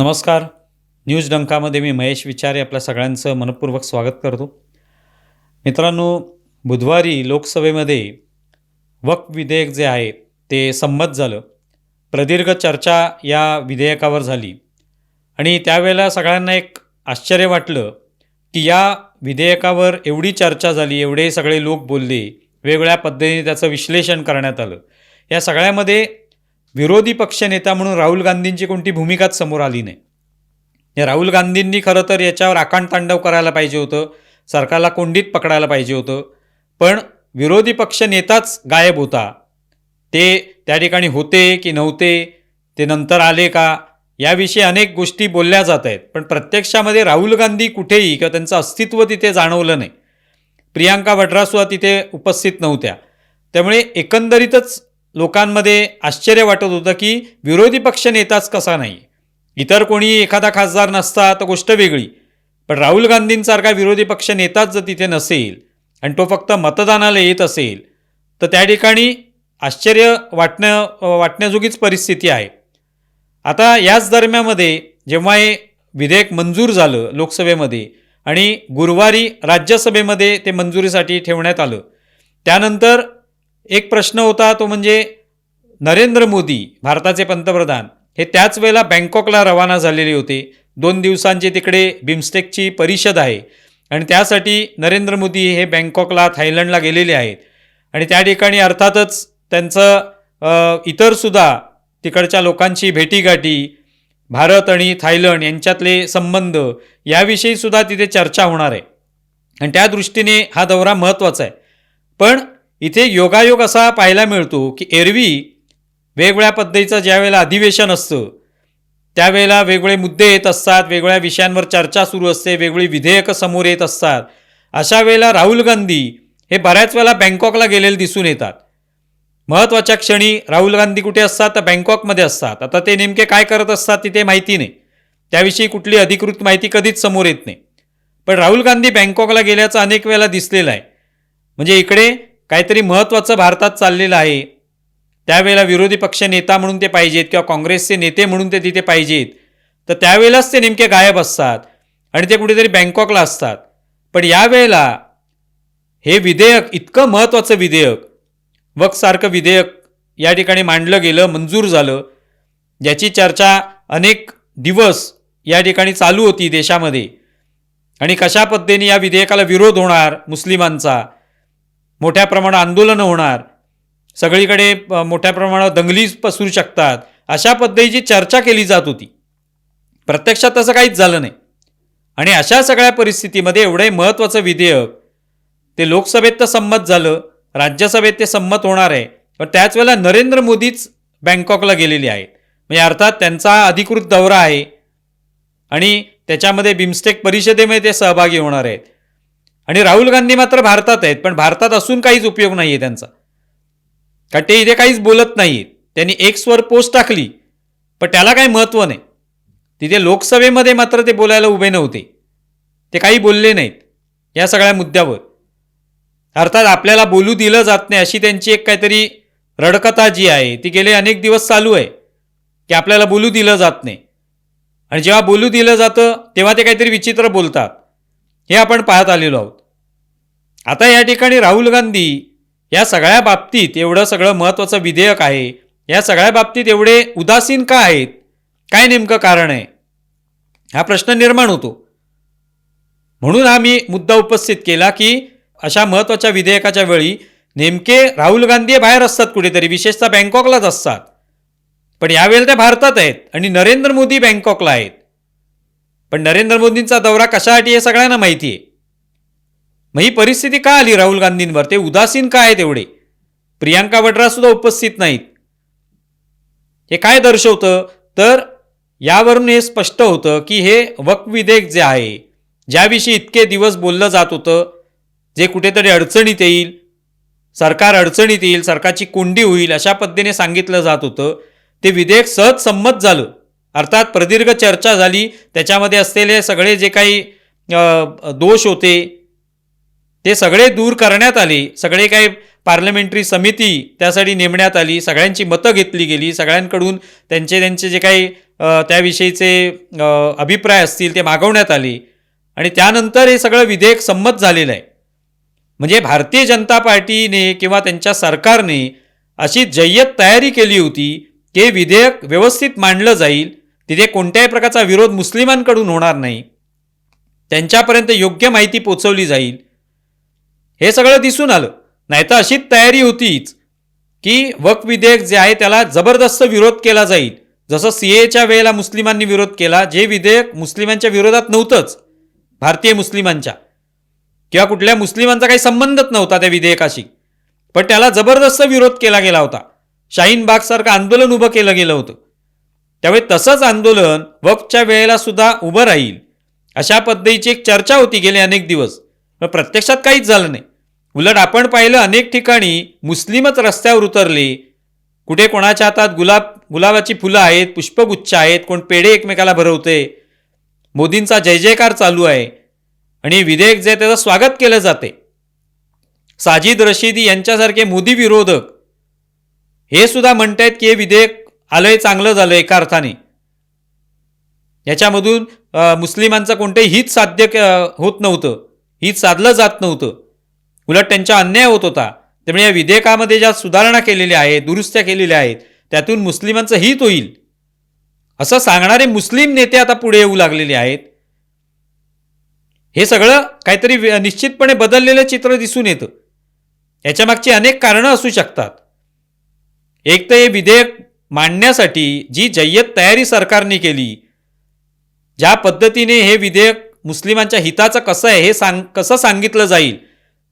नमस्कार. न्यूज डंकामध्ये मी महेश विचारे आपल्या सगळ्यांचं मनपूर्वक स्वागत करतो. मित्रांनो बुधवारी लोकसभेमध्ये वक्फ विधेयक जे आहे ते संमत झालं. प्रदीर्घ चर्चा या विधेयकावर झाली. आणि त्यावेळेला सगळ्यांना एक आश्चर्य वाटलं की या विधेयकावर एवढी चर्चा झाली एवढे सगळे लोक बोलले वेगवेगळ्या पद्धतीने त्याचं विश्लेषण करण्यात आलं. या सगळ्यामध्ये विरोधी पक्षनेता म्हणून राहुल गांधींची कोणती भूमिकाच समोर आली नाही. या राहुल गांधींनी खरं तर याच्यावर आकांड तांडव करायला पाहिजे होतं सरकारला कोंडीत पकडायला पाहिजे होतं पण विरोधी पक्ष नेताच गायब होता. ते त्या ठिकाणी होते की नव्हते ते नंतर आले का याविषयी अनेक गोष्टी बोलल्या जात आहेत. पण प्रत्यक्षामध्ये राहुल गांधी कुठेही किंवा त्यांचं अस्तित्व तिथे जाणवलं नाही. प्रियांका वड्रासुद्धा तिथे उपस्थित नव्हत्या. त्यामुळे एकंदरीतच लोकांमध्ये आश्चर्य वाटत होतं की विरोधी पक्ष नेताच कसा नाही. इतर कोणी एखादा खासदार नसता तर गोष्ट वेगळी. पण राहुल गांधींसारखा विरोधी पक्ष नेताच जर तिथे नसेल आणि तो फक्त मतदानाला येत असेल तर त्या ठिकाणी आश्चर्य वाटणं वाटण्याजोगीच परिस्थिती आहे. आता याच दरम्यामध्ये जेव्हा हे विधेयक मंजूर झालं लोकसभेमध्ये आणि गुरुवारी राज्यसभेमध्ये ते मंजुरीसाठी ठेवण्यात आलं त्यानंतर एक प्रश्न होता तो म्हणजे नरेंद्र मोदी भारताचे पंतप्रधान हे त्याच वेळेला बँकॉकला रवाना झालेले होते. दोन दिवसांची तिकडे बिमस्टेकची परिषद आहे आणि त्यासाठी नरेंद्र मोदी हे बँकॉकला थायलंडला गेलेले आहेत. आणि त्या ठिकाणी अर्थातच त्यांचं इतरसुद्धा तिकडच्या लोकांची भेटीगाठी भारत आणि थायलंड यांच्यातले संबंध याविषयीसुद्धा तिथे चर्चा होणार आहे. आणि त्या दृष्टीने हा दौरा महत्त्वाचा आहे. पण इथे योगायोग असा पाहायला मिळतो की एरवी वेगवेगळ्या पद्धतीचं ज्यावेळेला अधिवेशन असतं त्यावेळेला वेगवेगळे मुद्दे येत असतात वेगवेगळ्या विषयांवर चर्चा सुरू असते वेगवेगळी विधेयकं समोर येत असतात. अशा वेळेला राहुल गांधी हे बऱ्याच वेळेला बँकॉकला गेलेले दिसून येतात. महत्त्वाच्या क्षणी राहुल गांधी कुठे असतात? तर बँकॉकमध्ये असतात. आता ते नेमके काय करत असतात तिथे माहिती नाही. त्याविषयी कुठली अधिकृत माहिती कधीच समोर येत नाही. पण राहुल गांधी बँकॉकला गेल्याचं अनेक वेळेला दिसलेलं आहे. म्हणजे इकडे काहीतरी महत्त्वाचं भारतात चाललेलं आहे. त्यावेळेला विरोधी पक्ष नेता म्हणून ते पाहिजेत किंवा काँग्रेसचे नेते म्हणून ते तिथे पाहिजेत. तर त्यावेळेलाच ते नेमके गायब असतात आणि ते कुठेतरी बँकॉकला असतात. पण यावेळेला हे विधेयक इतकं महत्त्वाचं विधेयक वक्सारखं विधेयक या ठिकाणी मांडलं गेलं मंजूर झालं. ज्याची चर्चा अनेक दिवस या ठिकाणी चालू होती देशामध्ये. आणि कशा पद्धतीने या विधेयकाला विरोध होणार मुस्लिमांचा मोठ्या प्रमाणात आंदोलनं होणार. सगळीकडे मोठ्या प्रमाणात दंगली पसरू शकतात. अशा पद्धतीची चर्चा केली जात होती. प्रत्यक्षात तसं काहीच झालं नाही. आणि अशा सगळ्या परिस्थितीमध्ये एवढे महत्त्वाचं विधेयक ते लोकसभेत तर संमत झालं राज्यसभेत ते संमत होणार आहे. पण त्याच वेळेला नरेंद्र मोदीच बँकॉकला गेलेले आहेत. म्हणजे अर्थात त्यांचा अधिकृत दौरा आहे. आणि त्याच्यामध्ये बिमस्टेक परिषदेमध्ये ते सहभागी होणार आहेत. आणि राहुल गांधी मात्र भारतात आहेत पण भारतात असून काहीच उपयोग नाही आहे त्यांचा. कारण ते इथे काहीच बोलत नाहीत. त्यांनी एक्सवर पोस्ट टाकली पण त्याला काही महत्त्व नाही. तिथे लोकसभेमध्ये मात्र ते बोलायला उभे नव्हते. ते काही बोलले नाहीत या सगळ्या मुद्द्यावर. अर्थात आपल्याला बोलू दिलं जात नाही अशी त्यांची एक काहीतरी रडकथा जी आहे ती गेले अनेक दिवस चालू आहे की आपल्याला बोलू दिलं जात नाही. आणि जेव्हा बोलू दिलं जातं तेव्हा ते काहीतरी विचित्र बोलतात. हे आपण पाहत आलेलो आहोत. आता या ठिकाणी राहुल गांधी या सगळ्या बाबतीत एवढं सगळं महत्त्वाचं विधेयक आहे. या सगळ्या बाबतीत एवढे उदासीन का आहेत? काय नेमकं कारण आहे? हा प्रश्न निर्माण होतो. म्हणून हा मी मुद्दा उपस्थित केला की अशा महत्त्वाच्या विधेयकाच्या वेळी नेमके राहुल गांधी हे बाहेर असतात कुठेतरी विशेषतः बँकॉकलाच असतात. पण यावेळेला ते भारतात आहेत आणि नरेंद्र मोदी बँकॉकला आहेत. पण नरेंद्र मोदींचा दौरा कशासाठी हे सगळ्यांना माहिती आहे. मग ही परिस्थिती का आली राहुल गांधींवर? ते उदासीन का आहे तेवढे प्रियांका वड्रा सुद्धा उपस्थित नाहीत. हे काय दर्शवतं? तर यावरून हे स्पष्ट होतं की हे वक्विधेयक जे आहे ज्याविषयी इतके दिवस बोललं जात होतं जे कुठेतरी अडचणीत येईल सरकार अडचणीत येईल सरकारची कोंडी होईल अशा पद्धतीने सांगितलं जात होतं. ते विधेयक सहज संमत झालं. अर्थात प्रदीर्घ चर्चा झाली. त्याच्यामध्ये असलेले सगळे जे काही दोष होते ते सगळे दूर करण्यात आले सगळे काही पार्लमेंटरी समिती त्यासाठी नेमण्यात आली सगळ्यांची मतं घेतली गेली सगळ्यांकडून त्यांचे त्यांचे जे काही त्याविषयीचे अभिप्राय असतील ते मागवण्यात आले. आणि त्यानंतर हे सगळं विधेयक संमत झालेलं आहे. म्हणजे भारतीय जनता पार्टीने किंवा त्यांच्या सरकारने अशी जय्यत तयारी केली होती की हे विधेयक व्यवस्थित मांडलं जाईल तिथे कोणत्याही प्रकारचा विरोध मुस्लिमांकडून होणार नाही. त्यांच्यापर्यंत योग्य माहिती पोचवली जाईल. हे सगळं दिसून आलं. नाहीतर अशीच तयारी होतीच की वक विधेयक जे आहे त्याला जबरदस्त विरोध केला जाईल. जसं सी एच्या वेळेला मुस्लिमांनी विरोध केला जे विधेयक मुस्लिमांच्या विरोधात नव्हतंच भारतीय मुस्लिमांच्या. किंवा कुठल्या मुस्लिमांचा काही संबंधच नव्हता त्या विधेयकाशी. पण त्याला जबरदस्त विरोध केला गेला होता. शाहीन बागसारखं आंदोलन उभं केलं गेलं होतं. त्यावेळी तसंच आंदोलन वक्फच्या वेळेला सुद्धा उभं राहील. अशा पद्धतीची एक चर्चा होती गेले अनेक दिवस. पण प्रत्यक्षात काहीच झालं नाही. उलट आपण पाहिलं अनेक ठिकाणी मुस्लिमच रस्त्यावर उतरले. कुठे कोणाच्या हातात गुलाब गुलाबाची फुलं आहेत पुष्पगुच्छ आहेत कोण पेढे एकमेकाला भरवते. मोदींचा जय जयकार चालू आहे. आणि विधेयक जे त्याचं स्वागत केलं जाते. साजिद रशिदी यांच्यासारखे मोदी विरोधक हे सुद्धा म्हणत आहेत की हे विधेयक आलंय चांगलं झालं एका अर्थाने. याच्यामधून मुस्लिमांचं कोणतंही हित साध्य क- होत नव्हतं. हित साधलं जात नव्हतं. उलट त्यांच्या अन्याय होत होता. त्यामुळे या विधेयकामध्ये ज्या सुधारणा केलेल्या आहेत दुरुस्त्या केलेल्या आहेत त्यातून मुस्लिमांचं हित होईल. असं सांगणारे मुस्लिम नेते आता पुढे येऊ लागलेले आहेत. हे सगळं काहीतरी निश्चितपणे बदललेलं चित्र दिसून येतं. याच्यामागची अनेक कारणं असू शकतात. एक तर हे विधेयक मांडण्यासाठी जी जय्यत तयारी सरकारने केली ज्या पद्धतीने हे विधेयक मुस्लिमांच्या हिताचं कसं आहे हे सांग कसं सांगितलं जाईल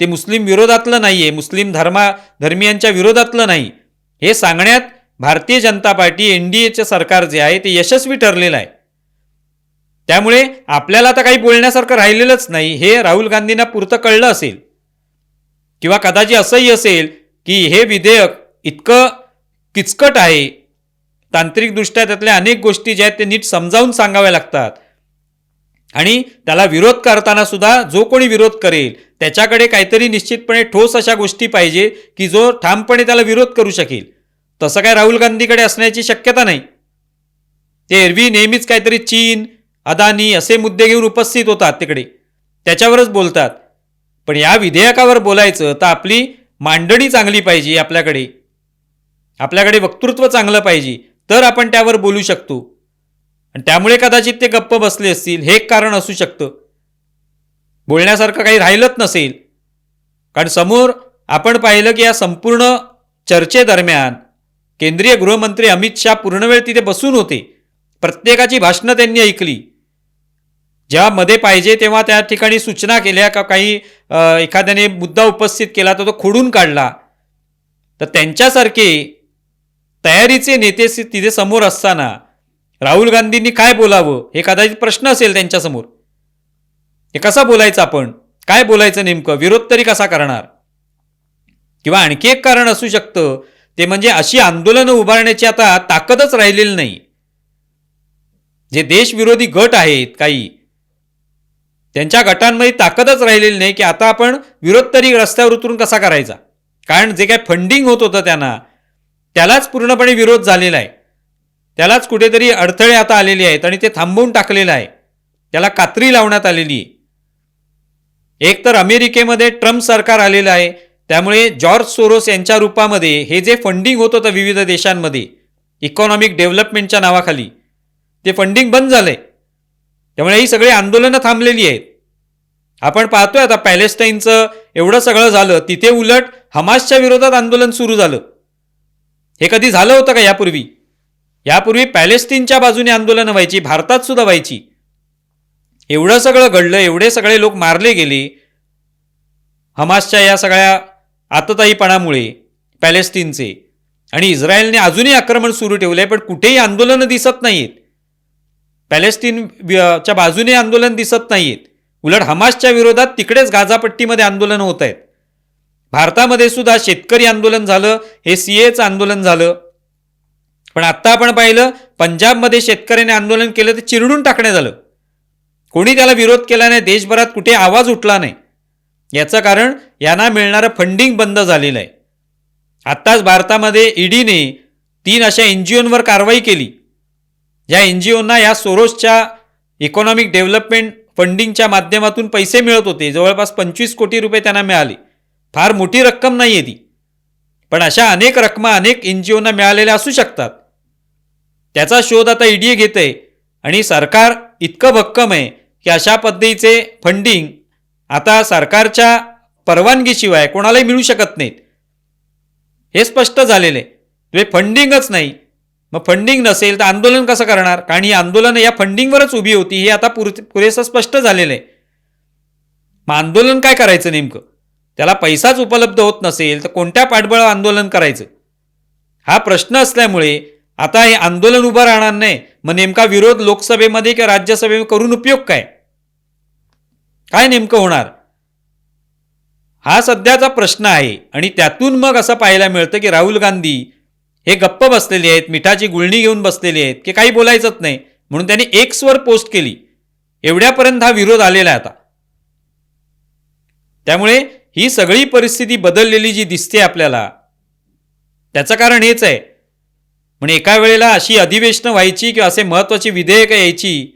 ते मुस्लिम विरोधातलं नाही आहे मुस्लिम धर्मा धर्मियांच्या विरोधातलं नाही. हे सांगण्यात भारतीय जनता पार्टी एन डी एचं सरकार जे आहे ते यशस्वी ठरलेलं आहे. त्यामुळे आपल्याला आता काही बोलण्यासारखं राहिलेलंच नाही. हे राहुल गांधींना पुरतं कळलं असेल. किंवा कदाचित असंही असेल की हे विधेयक इतकं किचकट आहे. तांत्रिकदृष्ट्या त्यातल्या अनेक गोष्टी ज्या आहेत ते नीट समजावून सांगाव्या लागतात. आणि त्याला विरोध करताना सुद्धा जो कोणी विरोध करेल त्याच्याकडे काहीतरी निश्चितपणे ठोस अशा गोष्टी पाहिजे की जो ठामपणे त्याला विरोध करू शकेल. तसं काय राहुल गांधीकडे असण्याची शक्यता नाही. ते एरवी नेहमीच काहीतरी चीन अदानी असे मुद्दे घेऊन उपस्थित होतात तिकडे. त्याच्यावरच बोलतात. पण या विधेयकावर बोलायचं तर आपली मांडणी चांगली पाहिजे आपल्याकडे. आपल्याकडे वक्तृत्व चांगलं पाहिजे. तर आपण त्यावर बोलू शकतो. आणि त्यामुळे कदाचित ते गप्प बसले असतील. हे एक कारण असू शकतं. बोलण्यासारखं काही राहिलंच नसेल. कारण समोर आपण पाहिलं की या संपूर्ण चर्चेदरम्यान केंद्रीय गृहमंत्री अमित शहा पूर्णवेळ तिथे बसून होते. प्रत्येकाची भाषणं त्यांनी ऐकली. जेव्हा मध्ये पाहिजे तेव्हा त्या ठिकाणी सूचना केल्या का काही एखाद्याने मुद्दा उपस्थित केला तर तो खोडून काढला. तर त्यांच्यासारखे तयारीचे नेते तिथे समोर असताना राहुल गांधींनी काय बोलावं? हे कदाचित प्रश्न असेल त्यांच्यासमोर. हे कसा बोलायचं आपण? काय बोलायचं नेमकं? विरोध तरी कसा करणार? किंवा आणखी एक कारण असू शकतं ते म्हणजे अशी आंदोलनं उभारण्याची आता ताकदच राहिलेली नाही. जे देशविरोधी गट आहेत काही त्यांच्या गटांमध्ये ताकदच राहिलेली नाही की आता आपण विरोध तरी रस्त्यावर उतरून कसा करायचा? कारण जे काय फंडिंग होत होतं त्यांना त्यालाच पूर्णपणे विरोध झालेला आहे. त्यालाच कुठेतरी अडथळे आता आलेले आहेत आणि ते थांबवून टाकलेलं आहे. त्याला कात्री लावण्यात आलेली. आहे एक तर अमेरिकेमध्ये ट्रम्प सरकार आलेलं आहे. त्यामुळे जॉर्ज सोरोस यांच्या रूपामध्ये हे जे फंडिंग होत होतं विविध देशांमध्ये इकॉनॉमिक डेव्हलपमेंटच्या नावाखाली ते फंडिंग बंद झालं आहे त्यामुळे ही सगळी आंदोलनं थांबलेली आहेत. आपण पाहतोय आता पॅलेस्टाईनचं एवढं सगळं झालं तिथे उलट हमासच्या विरोधात आंदोलन सुरू झालं. हे कधी झालं होतं का यापूर्वी? यापूर्वी पॅलेस्टीनच्या बाजूने आंदोलनं व्हायची भारतात सुद्धा व्हायची. एवढं सगळं घडलं एवढे सगळे लोक मारले गेले हमासच्या या सगळ्या आतताईपणामुळे पॅलेस्टीनचे आणि इस्रायलने अजूनही आक्रमण सुरू ठेवले आहे पण कुठेही आंदोलनं दिसत नाहीत. पॅलेस्टीन च्या बाजूने आंदोलन दिसत नाहीत. उलट हमासच्या विरोधात तिकडेच गाझापट्टीमध्ये आंदोलन होत आहेत. भारतामध्ये सुद्धा शेतकरी आंदोलन झालं हे सी एचं आंदोलन झालं. पण आत्ता आपण पाहिलं पंजाबमध्ये शेतकऱ्यांनी आंदोलन केलं तर चिरडून टाकण्यात आलं. कोणी त्याला विरोध केला नाही देशभरात कुठे आवाज उठला नाही. याचं कारण यांना मिळणारं फंडिंग बंद झालेलं आहे. आत्ताच भारतामध्ये ईडीने तीन अशा एन जी ओंवर कारवाई केली. ज्या एन जी ओंना या सोरोसच्या इकॉनॉमिक डेव्हलपमेंट फंडिंगच्या माध्यमातून पैसे मिळत होते. जवळपास पंचवीस कोटी रुपये त्यांना मिळाले. फार मोठी रक्कम नाही आहे ती. पण अशा अनेक रकमा अनेक एन जी ओंना मिळालेल्या असू शकतात. त्याचा शोध आता ईडीए घेत आहे आणि सरकार इतकं भक्कम आहे की अशा पद्धतीचे फंडिंग आता सरकारच्या परवानगीशिवाय कोणालाही मिळू शकत नाहीत. हे स्पष्ट झालेलं आहे. म्हणजे ते फंडिंगच नाही. मग फंडिंग नसेल तर आंदोलन कसं करणार? कारण ही आंदोलनं या फंडिंगवरच उभी होती हे आता पुर पुरेसं स्पष्ट झालेलं आहे. मग आंदोलन काय करायचं नेमकं? त्याला पैसाच उपलब्ध होत नसेल तर कोणत्या पाठबळावर आंदोलन करायचं? हा प्रश्न असल्यामुळे आता हे आंदोलन उभं राहणार नाही. मग नेमका विरोध लोकसभेमध्ये किंवा राज्यसभेमध्ये करून उपयोग काय? काय नेमकं होणार? हा सध्याचा प्रश्न आहे. आणि त्यातून मग असं पाहायला मिळतं की राहुल गांधी हे गप्प बसलेले आहेत मिठाची गुळणी घेऊन बसलेले आहेत की काही बोलायचंच नाही. म्हणून त्यांनी एक्सवर पोस्ट केली. एवढ्यापर्यंत हा विरोध आलेला आहे आता. त्यामुळे ही सगळी परिस्थिती बदललेली जी दिसते आपल्याला त्याचं कारण हेच आहे. म्हणजे एका वेळेला अशी अधिवेशनं व्हायची किंवा असे महत्त्वाची विधेयकं यायची.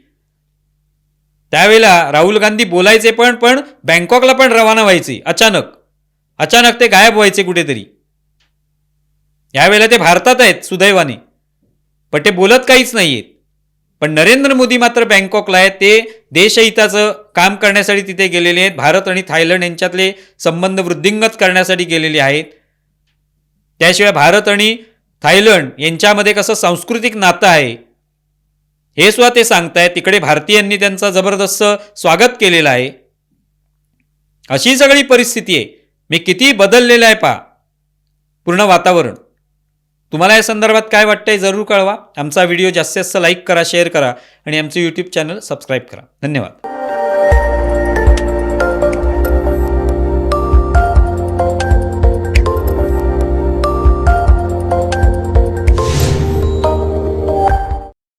त्यावेळेला राहुल गांधी बोलायचे पण पण बँकॉकला पण रवाना व्हायचे अचानक. अचानक ते गायब व्हायचे कुठेतरी. यावेळेला ते भारतात आहेत सुदैवाने. पण ते बोलत काहीच नाही आहेत पण नरेंद्र मोदी मात्र बँकॉकला आहेत. ते देशहिताचं काम करण्यासाठी तिथे गेलेले आहेत. भारत आणि थायलंड यांच्यातले संबंध वृद्धिंगत करण्यासाठी गेलेले आहेत. त्याशिवाय भारत आणि थायलंड यांच्यामध्ये कसं सांस्कृतिक नातं आहे हे सुद्धा ते सांगतायत. तिकडे भारतीयांनी त्यांचा जबरदस्त स्वागत केलेलं आहे. अशी सगळी परिस्थिती आहे. मी किती बदललेलं आहे पा पूर्ण वातावरण. तुम्हाला या संदर्भात काय वाटतंय जरूर कळवा. आमचा व्हिडिओ जास्तीत जास्त लाईक करा शेअर करा आणि आमचं यूट्यूब चॅनल सबस्क्राईब करा. धन्यवाद.